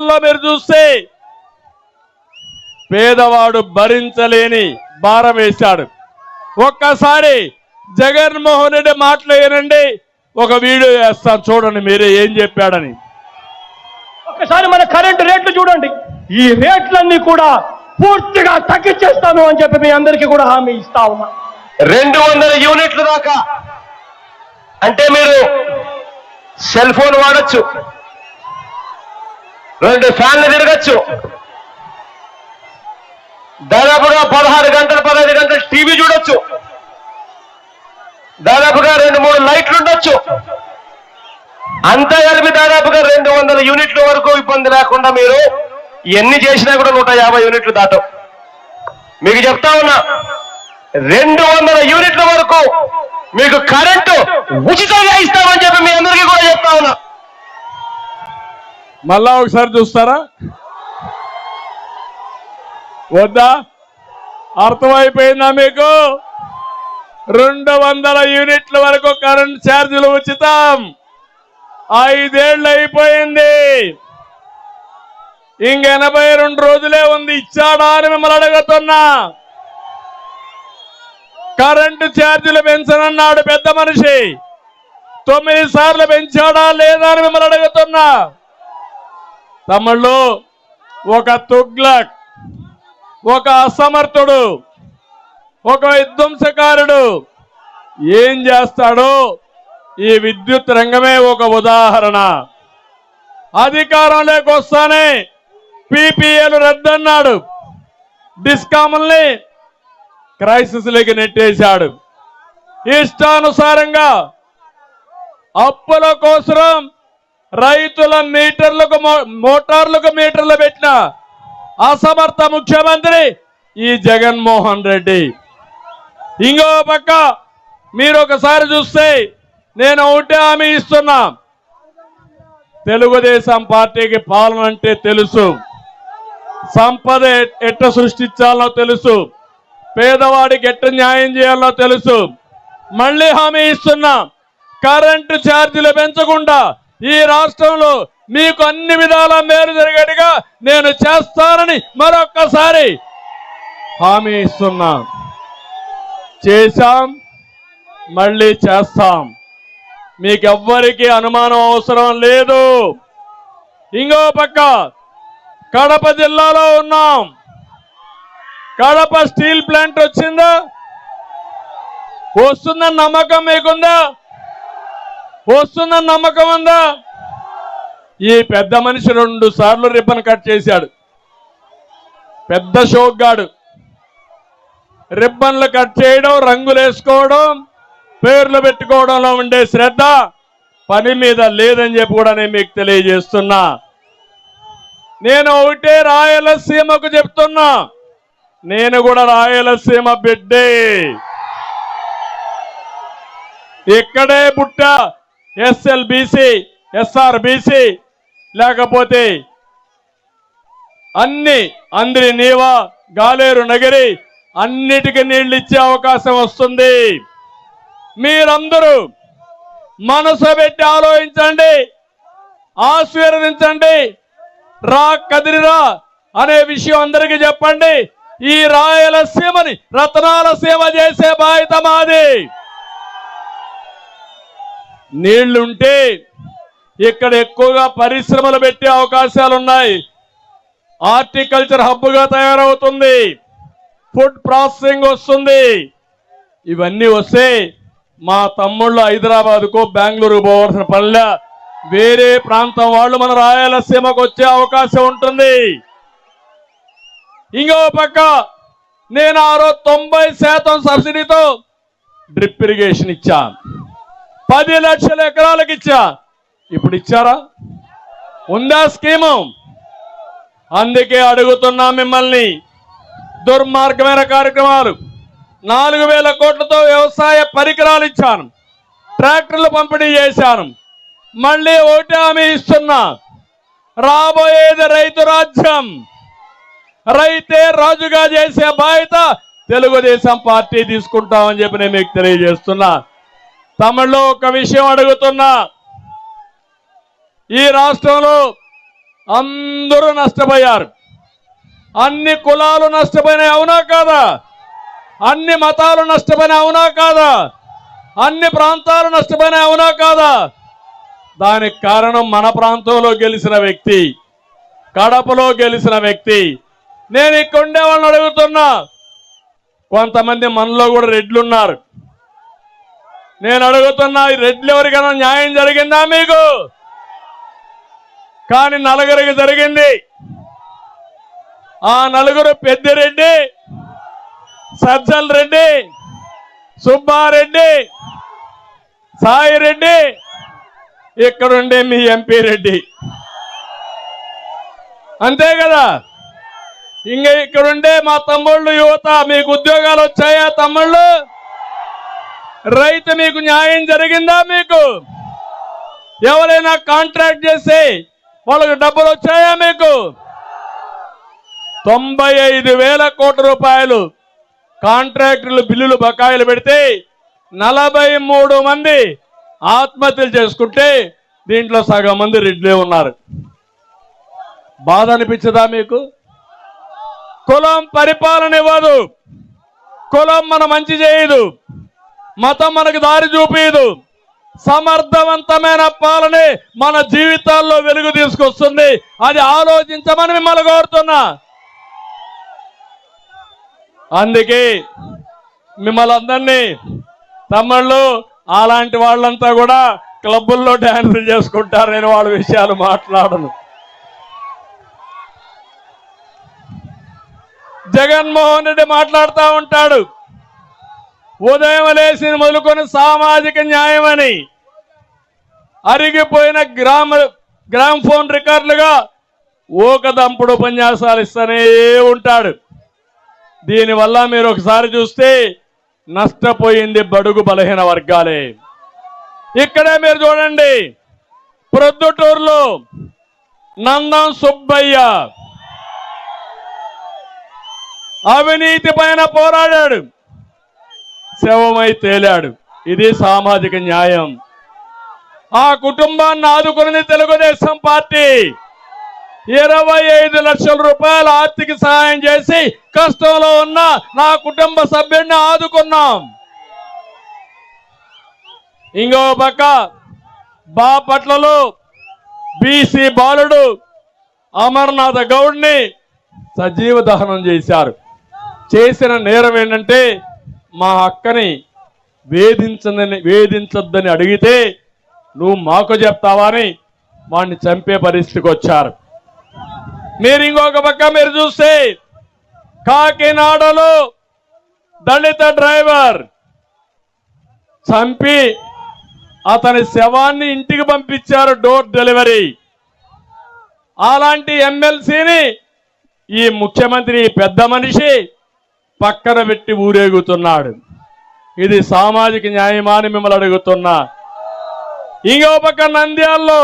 మీరు చూస్తే పేదవాడు భరించలేని భారం వేశాడు. ఒక్కసారి జగన్మోహన్ రెడ్డి మాటలు వినండి ఒక వీడియో వేస్తాను చూడండి మీరే ఏం చెప్పాడని. ఒకసారి మన కరెంటు రేట్లు చూడండి. ఈ రేట్లన్నీ కూడా పూర్తిగా తగ్గించేస్తాను అని చెప్పి మీ అందరికీ కూడా హామీ ఇస్తా ఉన్నా. రెండు వందల యూనిట్లు దాకా. అంటే మీరు సెల్ ఫోన్ వాడచ్చు. రెండు ఫ్యాన్లు తిరగచ్చు. దాదాపుగా పదహారు గంటలు పదహైదు గంటలు టీవీ చూడొచ్చు. దాదాపుగా రెండు మూడు లైట్లు ఉండొచ్చు. అంతా కలిపి దాదాపుగా రెండు వందల యూనిట్ల వరకు ఇబ్బంది లేకుండా మీరు ఎన్ని చేసినా కూడా నూట యాభై యూనిట్లు దాటం. మీకు చెప్తా ఉన్నా రెండు వందల యూనిట్ల వరకు మీకు కరెంటు ఉచితంగా ఇస్తామని చెప్పి మీ అందరికీ కూడా చెప్తా ఉన్నా. మళ్ళా ఒకసారి చూస్తారా? వద్దా? అర్థమైపోయిందా మీకు? రెండు వందల యూనిట్ల వరకు కరెంట్ ఛార్జీలు ఉచితం. ఐదేళ్ళు అయిపోయింది. ఇంక ఎనభై రెండు రోజులే ఉంది. ఇచ్చాడా అని మిమ్మల్ని అడుగుతున్నా. కరెంటు ఛార్జీలు పెంచనన్నాడు పెద్ద మనిషి. తొమ్మిది సార్లు పెంచాడా లేదా అని మిమ్మల్ని అడుగుతున్నా. తమ్ముళ్ళు ఒక తుగ్లక్ ఒక అసమర్థుడు ఒక విధ్వంసకారుడు ఏం చేస్తాడో ఈ విద్యుత్ రంగమే ఒక ఉదాహరణ. అధికారంలోకి వస్తానే పీపీఏలు రద్దన్నాడు. డిస్కాముల్ని క్రైసిస్లోకి నెట్టేశాడు. ఇష్టానుసారంగా అప్పుల కోసరం రైతుల మీటర్లకు మో- మోటార్లకు మీటర్లు పెట్టిన అసమర్థ ముఖ్యమంత్రి ఈ జగన్మోహన్ రెడ్డి. ఇంకో పక్క మీరు ఒకసారి చూస్తే నేను ఒకటే హామీ ఇస్తున్నా. తెలుగుదేశం పార్టీకి పాలన అంటే తెలుసు. సంపద ఎట్ట సృష్టించాలో తెలుసు. పేదవాడికి ఎట్ట న్యాయం చేయాలో తెలుసు. మళ్ళీ హామీ ఇస్తున్నా. కరెంటు ఛార్జీలు పెంచకుండా ఈ రాష్ట్రంలో మీకు అన్ని విధాల మేలు జరిగేట్టుగా నేను చేస్తానని మరొక్కసారి హామీ ఇస్తున్నా. చేశాం మళ్ళీ చేస్తాం. మీకెవ్వరికీ అనుమానం అవసరం లేదు. ఇంకో పక్క కడప జిల్లాలో ఉన్నాం. కడప స్టీల్ ప్లాంట్ వచ్చిందా? వస్తుందని నమ్మకం మీకుందా? వస్తుందని నమ్మకం ఉందా? ఈ పెద్ద మనిషి రెండు సార్లు రిబ్బన్ కట్ చేశాడు. పెద్ద షోగ్గాడు రిబ్బన్లు కట్ చేయడం రంగులు వేసుకోవడం పేర్లు పెట్టుకోవడంలో ఉండే శ్రద్ధ పని మీద లేదని చెప్పి కూడా నేను మీకు తెలియజేస్తున్నా. నేను ఒకటే రాయలసీమకు చెప్తున్నా. నేను కూడా రాయలసీమ బిడ్డే. ఇక్కడే పుట్ట. ఎస్ఎల్బిసి ఎస్ఆర్బిసి లేకపోతే అన్ని అందరి నీవా గాలేరు నగరి అన్నిటికీ నీళ్ళు ఇచ్చే అవకాశం వస్తుంది. మీరందరూ మనసు పెట్టి ఆలోచించండి ఆశీర్వదించండి రా కదిరిరా అనే విషయం అందరికీ చెప్పండి. ఈ రాయలసీమని రత్నాల సీమ చేసే బాధ్యత మాది. నీళ్ళుంటే ఇక్కడ ఎక్కువగా పరిశ్రమలు పెట్టే అవకాశాలు ఉన్నాయి హార్టికల్చర్ హబ్గా తయారవుతుంది. ఫుడ్ ప్రాసెసింగ్ వస్తుంది. ఇవన్నీ వస్తే మా తమ్ముళ్ళు హైదరాబాద్కో బెంగళూరు పోవాల్సిన పనిలే. వేరే ప్రాంతం వాళ్ళు మన రాయలసీమకు వచ్చే అవకాశం ఉంటుంది. ఇంకో పక్క నేను ఆ రోజు తొంభై శాతం సబ్సిడీతో డ్రిప్ ఇరిగేషన్ ఇచ్చాను. పది లక్షల ఎకరాలకు ఇచ్చా. ఇప్పుడు ఇచ్చారా? ఉందా స్కీము? అందుకే అడుగుతున్నా మిమ్మల్ని. దుర్మార్గమైన కార్యక్రమాలు. నాలుగు వేల కోట్లతో వ్యవసాయ పరికరాలు ఇచ్చాను. ట్రాక్టర్లు పంపిణీ చేశాను. మళ్ళీ ఒకటి హామీ ఇస్తున్నా. రాబోయేది రైతు రాజ్యం. రైతే రాజుగా చేసే బాధ్యత తెలుగుదేశం పార్టీ తీసుకుంటామని చెప్పి నేను మీకు తెలియజేస్తున్నా. తమిళలో ఒక విషయం అడుగుతున్నా. ఈ రాష్ట్రంలో అందరూ నష్టపోయారు. అన్ని కులాలు నష్టపోయినాయి అవునా కాదా? అన్ని మతాలు నష్టపోయినాయి అవునా కాదా? అన్ని ప్రాంతాలు నష్టపోయినాయి అవునా కాదా? దానికి కారణం మన ప్రాంతంలో గెలిచిన వ్యక్తి కడపలో గెలిచిన వ్యక్తి. నేను ఇక్కడ ఉండే వాళ్ళని అడుగుతున్నా. కొంతమంది మనలో కూడా రెడ్లు ఉన్నారు నేను అడుగుతున్నా రెడ్లు ఎవరికైనా న్యాయం జరిగిందా మీకు? కానీ నలుగురికి జరిగింది. ఆ నలుగురు పెద్దిరెడ్డి సజ్జల్ రెడ్డి సుబ్బారెడ్డి సాయిరెడ్డి ఇక్కడుండే మీ ఎంపీ రెడ్డి. అంతే కదా? ఇంకా ఇక్కడుండే మా తమ్ముళ్ళు యువత మీకు ఉద్యోగాలు వచ్చాయా తమ్ముళ్ళు? రైతు మీకు న్యాయం జరిగిందా మీకు? ఎవరైనా కాంట్రాక్ట్ చేసి వాళ్ళకి డబ్బులు వచ్చాయా మీకు? తొంభై ఐదు వేల కోట్ల రూపాయలు కాంట్రాక్టర్లు బిల్లులు బకాయిలు పెడితే నలభై మూడు మంది ఆత్మహత్యలు చేసుకుంటే దీంట్లో సగం మంది రెడ్లే ఉన్నారు. బాధ అనిపించదా మీకు? కులం పరిపాలన ఇవ్వదు. కులం మన మంచి చేయదు. మతం మనకు దారి చూపించదు సమర్థవంతమైన పాలనే మన జీవితాల్లో వెలుగు తీసుకొస్తుంది. అది ఆలోచించమని మిమ్మల్ని కోరుతున్నా. అందుకే మిమ్మల్ని అందరినీ తమ్ముళ్ళు అలాంటి వాళ్ళంతా కూడా క్లబ్బుల్లో డ్యాన్సులు చేసుకుంటారు. నేను వాళ్ళ విషయాలు మాట్లాడను. జగన్మోహన్ రెడ్డి మాట్లాడుతూ ఉంటాడు. ఉదయం లేచి మొదలుకొని సామాజిక న్యాయమని అరిగిపోయిన గ్రామ గ్రామ్ ఫోన్ రికార్డులుగా ఊకదంపుడు ఉపన్యాసాలు ఇస్తూనే ఉంటాడు. దీనివల్ల మీరు ఒకసారి చూస్తే నష్టపోయింది బడుగు బలహీన వర్గాలే. ఇక్కడే మీరు చూడండి ప్రొద్దుటూరులో నందం సుబ్బయ్య అవినీతి పైన పోరాడాడు. శవమై తేలాడు. ఇది సామాజిక న్యాయం. ఆ కుటుంబాన్ని ఆదుకున్నది తెలుగుదేశం పార్టీ. ఇరవై ఐదు లక్షల రూపాయల ఆర్థిక సహాయం చేసి కష్టంలో ఉన్న నా కుటుంబ సభ్యుడిని ఆదుకున్నాం. ఇంకో పక్క బాపట్లలో బీసీ బాలుడు అమర్నాథ గౌడ్ని సజీవ దహనం చేశారు. చేసిన నేరం ఏంటంటే మా అక్కని వేధించదని వేధించొద్దని అడిగితే నువ్వు మాకు చెప్తావా అని వాడిని చంపే పరిస్థితికి వచ్చారు. మీరు ఇంకొక పక్క మీరు చూస్తే కాకినాడలో దళిత డ్రైవర్ చంపి అతని శవాన్ని ఇంటికి పంపించారు డోర్ డెలివరీ. అలాంటి ఎమ్మెల్సీని ఈ ముఖ్యమంత్రి పెద్ద మనిషి పక్కన పెట్టి ఊరేగుతున్నాడు. ఇది సామాజిక న్యాయమాని మిమ్మల్ని అడుగుతున్నా. ఇంకో పక్క నంద్యాల్లో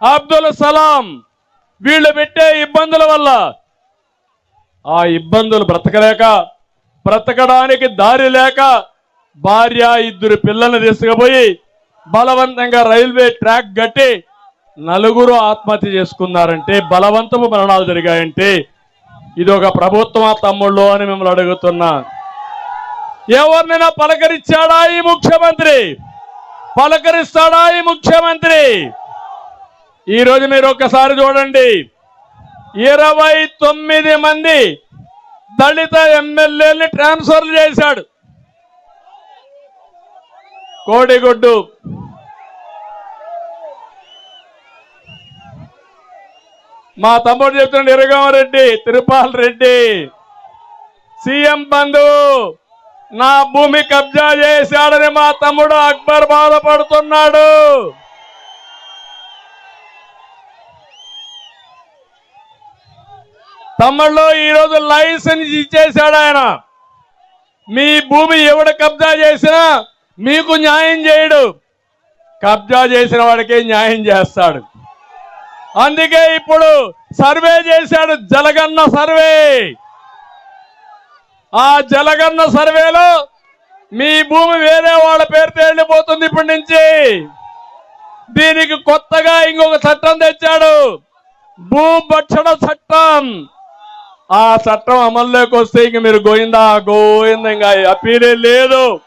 అబ్దుల్ సలాం వీళ్ళు పెట్టే ఇబ్బందుల వల్ల ఆ ఇబ్బందులు బ్రతకలేక బ్రతకడానికి దారి లేక భార్య ఇద్దరు పిల్లల్ని తీసుకుపోయి బలవంతంగా రైల్వే ట్రాక్ కట్టి నలుగురు ఆత్మహత్య చేసుకున్నారంటే బలవంతపు మరణాలు జరిగాయంటే ఇది ఒక ప్రభుత్వ తమ్ముళ్ళు అని మిమ్మల్ని అడుగుతున్నా. ఎవరినైనా పలకరించాడా ఈ ముఖ్యమంత్రి? పలకరిస్తాడా ఈ ముఖ్యమంత్రి? ఈ రోజు మీరు ఒక్కసారి చూడండి. ఇరవై తొమ్మిది మంది దళిత ఎమ్మెల్యేని ట్రాన్స్ఫర్ చేశాడు. కోడిగుడ్డు మా తమ్ముడు చెప్తున్నాడు ఇరగమరెడ్డి తిరుపాల్ రెడ్డి సీఎం బంధు నా భూమి కబ్జా చేశాడని మా తమ్ముడు అక్బర్ బాధపడుతున్నాడు. తమ్ముళ్ళు ఈరోజు లైసెన్స్ ఇచ్చేశాడు ఆయన. మీ భూమి ఎవడు కబ్జా చేసినా మీకు న్యాయం చేయడు. కబ్జా చేసిన వాడికే న్యాయం చేస్తాడు. అందుకే ఇప్పుడు సర్వే చేశాడు జలగన్న సర్వే. ఆ జలగన్న సర్వేలో మీ భూమి వేరే వాళ్ళ పేరుతో వెళ్ళిపోతుంది ఇప్పటి నుంచి. దీనికి కొత్తగా ఇంకొక చట్టం తెచ్చాడు. భూభక్షణ చట్టం. ఆ చట్టం అమల్లోకి వస్తే ఇంక మీరు గోయిందా? గోయిందా ఇంకా అప్పీలే లేదు.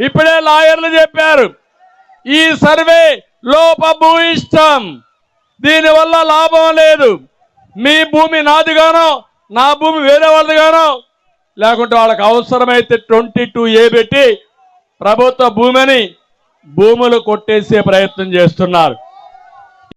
ఇప్పుడే లాయర్లు చెప్పారు. ఈ సర్వే లోపభూయిష్టం. దీనివల్ల లాభం లేదు. మీ భూమి నాదిగానో నా భూమి వేరే వాళ్ళదిగానో లేకుంటే వాళ్ళకి అవసరమైతే ట్వంటీ టూ ఏ పెట్టి ప్రభుత్వ భూమిని భూములు కొట్టేసే ప్రయత్నం చేస్తున్నారు.